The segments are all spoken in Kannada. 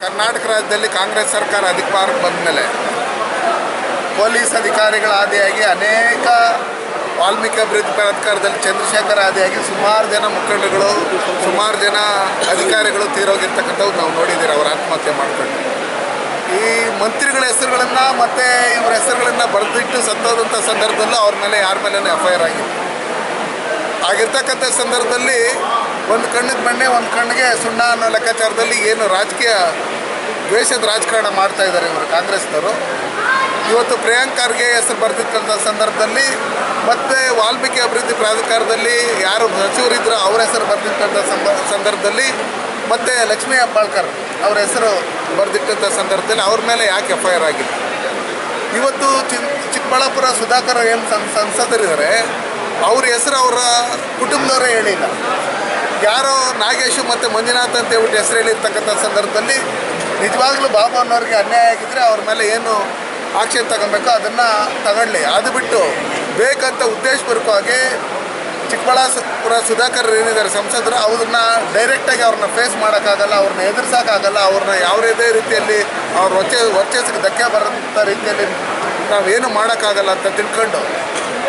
ಕರ್ನಾಟಕ ರಾಜ್ಯದಲ್ಲಿ ಕಾಂಗ್ರೆಸ್ ಸರ್ಕಾರ ಅಧಿಕಾರಕ್ಕೆ ಬಂದ ಮೇಲೆ ಪೊಲೀಸ್ ಅಧಿಕಾರಿಗಳ ಆದಿಯಾಗಿ ಅನೇಕ ವಾಲ್ಮೀಕಿ ಅಭಿವೃದ್ಧಿ ಪ್ರಾಧಿಕಾರದಲ್ಲಿ ಚಂದ್ರಶೇಖರ್ ಆದಿಯಾಗಿ ಸುಮಾರು ಜನ ಮುಖಂಡಗಳು ಸುಮಾರು ಜನ ಅಧಿಕಾರಿಗಳು ತೀರೋಗಿರ್ತಕ್ಕಂಥವ್ರು ನಾವು ನೋಡಿದ್ದೀರಿ, ಅವ್ರ ಆತ್ಮಹತ್ಯೆ ಮಾಡ್ಕೊಂಡು. ಈ ಮಂತ್ರಿಗಳ ಹೆಸರುಗಳನ್ನು ಮತ್ತು ಇವ್ರ ಹೆಸರುಗಳನ್ನು ಬರೆದಿಟ್ಟು ಸತ್ತೋದಂಥ ಸಂದರ್ಭದಲ್ಲೂ ಅವ್ರ ಮೇಲೆ ಯಾರ ಮೇಲೆ ಎಫ್ ಐ ಆರ್ ಆಗಿದೆ. ಆಗಿರ್ತಕ್ಕಂಥ ಸಂದರ್ಭದಲ್ಲಿ ಒಂದು ಕಣ್ಣಿಗೆ ಬಣ್ಣೆ ಒಂದು ಕಣ್ಣಿಗೆ ಸುಣ್ಣ ಅನ್ನೋ ಲೆಕ್ಕಾಚಾರದಲ್ಲಿ ಏನು ರಾಜಕೀಯ ದ್ವೇಷದ ರಾಜಕಾರಣ ಮಾಡ್ತಾ ಇದ್ದಾರೆ ಇವರು ಕಾಂಗ್ರೆಸ್ನವರು. ಇವತ್ತು ಪ್ರಿಯಾಂಕ್ ಖರ್ಗೆ ಹೆಸರು ಬರ್ತಿದ್ದಂಥ ಸಂದರ್ಭದಲ್ಲಿ ಮತ್ತು ವಾಲ್ಮೀಕಿ ಅಭಿವೃದ್ಧಿ ಪ್ರಾಧಿಕಾರದಲ್ಲಿ ಯಾರು ಸಚಿವರಿದ್ರು ಅವ್ರ ಹೆಸರು ಬರ್ತಿದ್ದಂಥ ಸಂದ ಸಂದರ್ಭದಲ್ಲಿ ಮತ್ತು ಲಕ್ಷ್ಮೀ ಹೆಬ್ಬಾಳ್ಕರ್ ಅವ್ರ ಹೆಸರು ಬರೆದಿಟ್ಟಂಥ ಸಂದರ್ಭದಲ್ಲಿ ಅವ್ರ ಮೇಲೆ ಯಾಕೆ ಎಫ್ ಐ ಆರ್ ಆಗಿದೆ? ಇವತ್ತು ಚಿಕ್ಕಬಳ್ಳಾಪುರ ಸುಧಾಕರ್ ಏನು ಸಂ, ಸಂಸದರಿದ್ದಾರೆ, ಅವ್ರ ಹೆಸರು ಅವರ ಕುಟುಂಬದವರೇ ಹೇಳಿಲ್ಲ. ಯಾರೋ ನಾಗೇಶು ಮತ್ತು ಮಂಜುನಾಥ್ ಅಂತ ಹೇಳ್ಬಿಟ್ಟು ಹೆಸರು ಹೇಳಿರ್ತಕ್ಕಂಥ ಸಂದರ್ಭದಲ್ಲಿ ನಿಜವಾಗ್ಲೂ ಬಾಬು ಅನ್ನೋರಿಗೆ ಅನ್ಯಾಯ ಆಗಿದ್ರೆ ಅವ್ರ ಮೇಲೆ ಏನು ಆಕ್ಷನ್ ತಗೊಬೇಕೋ ಅದನ್ನು ತಗೊಳ್ಳಿ. ಅದು ಬಿಟ್ಟು ಬೇಕಂತ ಉದ್ದೇಶಪೂರ್ವಕವಾಗಿ ಚಿಕ್ಕಬಳ್ಳಾಪುರ ಸುಧಾಕರ್ ಏನಿದ್ದಾರೆ ಸಂಸದರು, ಅವ್ರನ್ನ ಡೈರೆಕ್ಟಾಗಿ ಅವ್ರನ್ನ ಫೇಸ್ ಮಾಡೋಕ್ಕಾಗಲ್ಲ, ಅವ್ರನ್ನ ಎದುರಿಸೋಕ್ಕಾಗಲ್ಲ, ಅವ್ರನ್ನ ಯಾವುದೇ ರೀತಿಯಲ್ಲಿ ಅವ್ರ ವರ್ಚ, ವರ್ಚಸ್ಸಿಗೆ ಧಕ್ಕೆ ಬರೋಂಥ ರೀತಿಯಲ್ಲಿ ನಾವೇನು ಮಾಡೋಕ್ಕಾಗಲ್ಲ ಅಂತ ತಿಳ್ಕೊಂಡು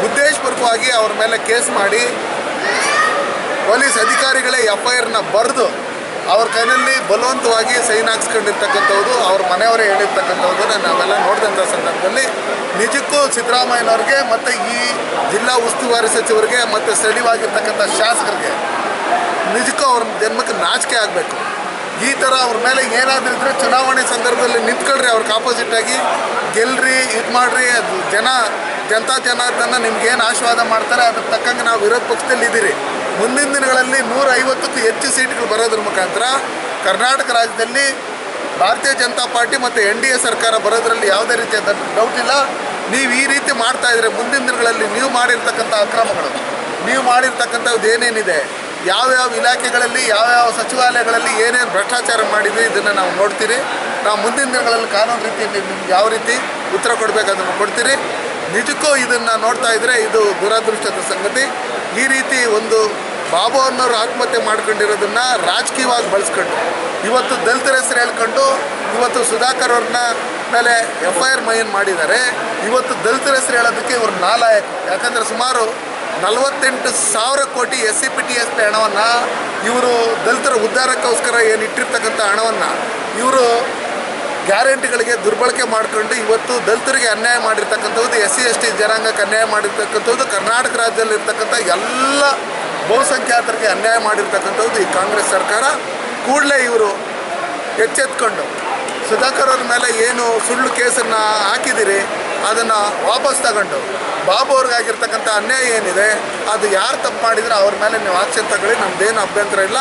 ಉದ್ದೇಶಪೂರ್ವಕವಾಗಿ ಅವ್ರ ಮೇಲೆ ಕೇಸ್ ಮಾಡಿ, ಪೊಲೀಸ್ ಅಧಿಕಾರಿಗಳೇ ಎಫ್ ಐ ಆರ್ನ ಬರೆದು ಅವ್ರ ಕೈನಲ್ಲಿ ಬಲವಂತವಾಗಿ ಸೈನ್ ಹಾಕ್ಸ್ಕೊಂಡಿರ್ತಕ್ಕಂಥವ್ರು ಅವ್ರ ಮನೆಯವರೇ ಹೇಳಿರ್ತಕ್ಕಂಥವ್ರನ್ನ ನಾವೆಲ್ಲ ನೋಡಿದಂಥ ಸಂದರ್ಭದಲ್ಲಿ ನಿಜಕ್ಕೂ ಸಿದ್ದರಾಮಯ್ಯನವ್ರಿಗೆ ಮತ್ತು ಈ ಜಿಲ್ಲಾ ಉಸ್ತುವಾರಿ ಸಚಿವರಿಗೆ ಮತ್ತು ಸ್ಥಳೀಯವಾಗಿರ್ತಕ್ಕಂಥ ಶಾಸಕರಿಗೆ ನಿಜಕ್ಕೂ ಅವ್ರ ಜನ್ಮಕ್ಕೆ ನಾಚಿಕೆ ಆಗಬೇಕು. ಈ ಥರ ಅವ್ರ ಮೇಲೆ ಏನಾದರೂ ಇದ್ದರೆ ಚುನಾವಣೆ ಸಂದರ್ಭದಲ್ಲಿ ನಿಂತ್ಕೊಳ್ರಿ, ಅವ್ರಿಗೆ ಆಪೋಸಿಟಾಗಿ ಗೆಲ್ರಿ, ಇದು ಮಾಡಿರಿ, ಅದು ಜನ, ಜನತಾ ಜನಾರ್ದನ ನಿಮ್ಗೇನು ಆಶೀರ್ವಾದ ಮಾಡ್ತಾರೆ ಅದ್ರ ತಕ್ಕಂಗೆ ನಾವು ವಿರೋಧ ಪಕ್ಷದಲ್ಲಿ ಇದ್ದೀರಿ. ಮುಂದಿನ ದಿನಗಳಲ್ಲಿ ನೂರ ಐವತ್ತಕ್ಕೂ ಹೆಚ್ಚು ಸೀಟ್ಗಳು ಬರೋದ್ರ ಮುಖಾಂತರ ಕರ್ನಾಟಕ ರಾಜ್ಯದಲ್ಲಿ ಭಾರತೀಯ ಜನತಾ ಪಾರ್ಟಿ ಮತ್ತು ಎನ್ ಡಿ ಎ ಸರ್ಕಾರ ಬರೋದ್ರಲ್ಲಿ ಯಾವುದೇ ರೀತಿಯ ಡೌಟ್ ಇಲ್ಲ. ನೀವು ಈ ರೀತಿ ಮಾಡ್ತಾ ಇದ್ರೆ ಮುಂದಿನ ದಿನಗಳಲ್ಲಿ ನೀವು ಮಾಡಿರ್ತಕ್ಕಂಥ ಅಕ್ರಮಗಳು, ನೀವು ಮಾಡಿರ್ತಕ್ಕಂಥದ್ದು ಏನೇನಿದೆ, ಯಾವ್ಯಾವ ಇಲಾಖೆಗಳಲ್ಲಿ, ಯಾವ್ಯಾವ ಸಚಿವಾಲಯಗಳಲ್ಲಿ ಏನೇನು ಭ್ರಷ್ಟಾಚಾರ ಮಾಡಿದ್ವಿ ಇದನ್ನು ನಾವು ನೋಡ್ತೀರಿ. ನಾವು ಮುಂದಿನ ದಿನಗಳಲ್ಲಿ ಕಾನೂನು ರೀತಿಯಲ್ಲಿ ನಿಮ್ಗೆ ಯಾವ ರೀತಿ ಉತ್ತರ ಕೊಡಬೇಕು ಅದನ್ನು ಕೊಡ್ತೀರಿ. ನಿಜಕ್ಕೂ ಇದನ್ನು ನೋಡ್ತಾ ಇದ್ದರೆ ಇದು ದುರದೃಷ್ಟದ ಸಂಗತಿ. ಈ ರೀತಿ ಒಂದು ಬಾಬು ಅನ್ನೋರು ಆತ್ಮಹತ್ಯೆ ಮಾಡ್ಕೊಂಡಿರೋದನ್ನ ರಾಜಕೀಯವಾಗಿ ಬಳಸ್ಕೊಂಡು, ಇವತ್ತು ದಲಿತರ ಹೆಸರು ಹೇಳ್ಕೊಂಡು, ಇವತ್ತು ಸುಧಾಕರ್ ಅವ್ರನ್ನ ಮೇಲೆ ಎಫ್ ಐ ಆರ್ ಮೈನ್ ಮಾಡಿದ್ದಾರೆ. ಇವತ್ತು ದಲಿತರ ಹೆಸರು ಹೇಳೋದಕ್ಕೆ ಇವರು ನಾಲಾಯಕ. ಯಾಕಂದರೆ ಸುಮಾರು ನಲವತ್ತೆಂಟು ಸಾವಿರ ಕೋಟಿ S C P T S ಹಣವನ್ನು ಇವರು ದಲಿತರ ಉದ್ಧಾರಕ್ಕೋಸ್ಕರ ಏನು ಇಟ್ಟಿರ್ತಕ್ಕಂಥ ಹಣವನ್ನು ಇವರು ಗ್ಯಾರಂಟಿಗಳಿಗೆ ದುರ್ಬಳಕೆ ಮಾಡಿಕೊಂಡು ಇವತ್ತು ದಲಿತರಿಗೆ ಅನ್ಯಾಯ ಮಾಡಿರ್ತಕ್ಕಂಥದ್ದು, ಎಸ್ ಸಿ, ಎಸ್ ಟಿ ಜನಾಂಗಕ್ಕೆ ಅನ್ಯಾಯ ಮಾಡಿರ್ತಕ್ಕಂಥದ್ದು, ಕರ್ನಾಟಕ ರಾಜ್ಯದಲ್ಲಿರ್ತಕ್ಕಂಥ ಎಲ್ಲ ಬಹುಸಂಖ್ಯಾತರಿಗೆ ಅನ್ಯಾಯ ಮಾಡಿರ್ತಕ್ಕಂಥದ್ದು ಈ ಕಾಂಗ್ರೆಸ್ ಸರ್ಕಾರ. ಕೂಡಲೇ ಇವರು ಎಚ್ಚೆತ್ಕೊಂಡು ಸುಧಾಕರ್ ಅವ್ರ ಮೇಲೆ ಏನು ಸುಳ್ಳು ಕೇಸನ್ನು ಹಾಕಿದ್ದೀರಿ ಅದನ್ನು ವಾಪಸ್ ತಗೊಂಡು. ಬಾಬು ಅವ್ರಿಗಾಗಿರ್ತಕ್ಕಂಥ ಅನ್ಯಾಯ ಏನಿದೆ, ಅದು ಯಾರು ತಪ್ಪು ಮಾಡಿದರೆ ಅವ್ರ ಮೇಲೆ ನೀವು ಆಕ್ಷನ್ ತಗೊಳ್ಳಿ, ನಮ್ದೇನು ಅಭ್ಯಂತರ ಇಲ್ಲ.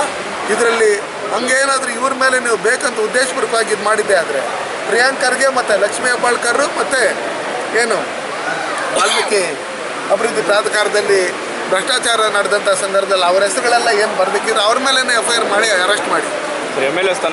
ಇದರಲ್ಲಿ ಹಂಗೇನಾದರೂ ಇವ್ರ ಮೇಲೆ ನೀವು ಬೇಕಂತ ಉದ್ದೇಶಪೂರ್ವಕವಾಗಿ ಇದು ಮಾಡಿದ್ದೆ ಆದರೆ, ಪ್ರಿಯಾಂಕ್ ಖರ್ಗೆ ಮತ್ತು ಲಕ್ಷ್ಮೀ ಹೆಬ್ಬಾಳ್ಕರ್ ಮತ್ತು ಏನು ವಾಲ್ಮೀಕಿ ಅಭಿವೃದ್ಧಿ ಪ್ರಾಧಿಕಾರದಲ್ಲಿ ಭ್ರಷ್ಟಾಚಾರ ನಡೆದಂಥ ಸಂದರ್ಭದಲ್ಲಿ ಅವರ ಹೆಸರುಗಳೆಲ್ಲ ಏನು ಬರ್ಬೇಕಿದ್ರೆ ಅವ್ರ ಮೇಲೆ ಎಫ್ ಐ ಆರ್ ಮಾಡಿ ಅರೆಸ್ಟ್ ಮಾಡಿ. ಎಂ ಎಲ್ ಎ ಸ್ಥಾನ